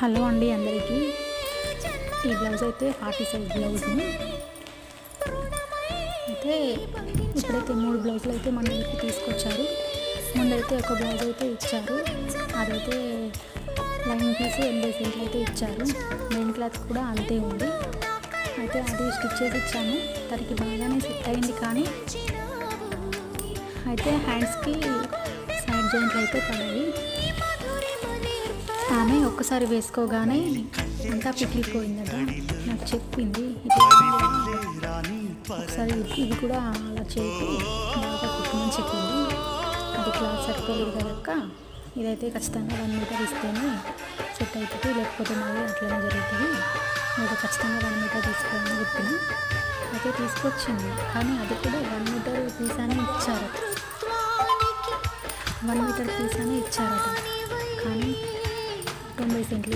Hello అండి అందరికీ. ఈ బ్లౌజ్ అయితే ఫార్టీ సైజ్ బ్లౌజ్. అయితే ఇప్పుడైతే మూడు బ్లౌజులు అయితే మన ఇంటికి తీసుకొచ్చారు. ముందైతే ఒక బ్లౌజ్ అయితే ఇచ్చారు. అదైతే లైన్ తీసి ఎనభై సెంట్లు అయితే ఇచ్చారు. మెయిన్ క్లాత్ కూడా అంతే ఉంది. అయితే అది స్టిచ్ చేసి ఇచ్చాను. దానికి బాగానే సెట్ అయింది కానీ అయితే హ్యాండ్స్కి సైడ్ జాయింట్లు అయితే పడాయి. ఆమె ఒక్కసారి వేసుకోగానే అంతా పిగిలిపోయిందట నాకు చెప్పింది ఒకసారి ఇది కూడా అలా చేయకు బాగా కుట్టమని చెప్పింది అది క్లాస్ సరిపోలేదు కనుక ఇదైతే ఖచ్చితంగా వన్ మీటర్ ఇస్తేనే సెట్ అవుతుంది లేకపోతే మళ్ళీ అట్లనే జరుగుతుంది. అది ఖచ్చితంగా వన్ మీటర్ తీసుకోవాలని చెప్పిన అయితే తీసుకొచ్చింది. కానీ అది కూడా వన్ మీటర్ పీస్ అని ఇచ్చారు వన్ మీటర్ పీస్ అని ఇచ్చారట. కానీ తొంభై సెంట్లు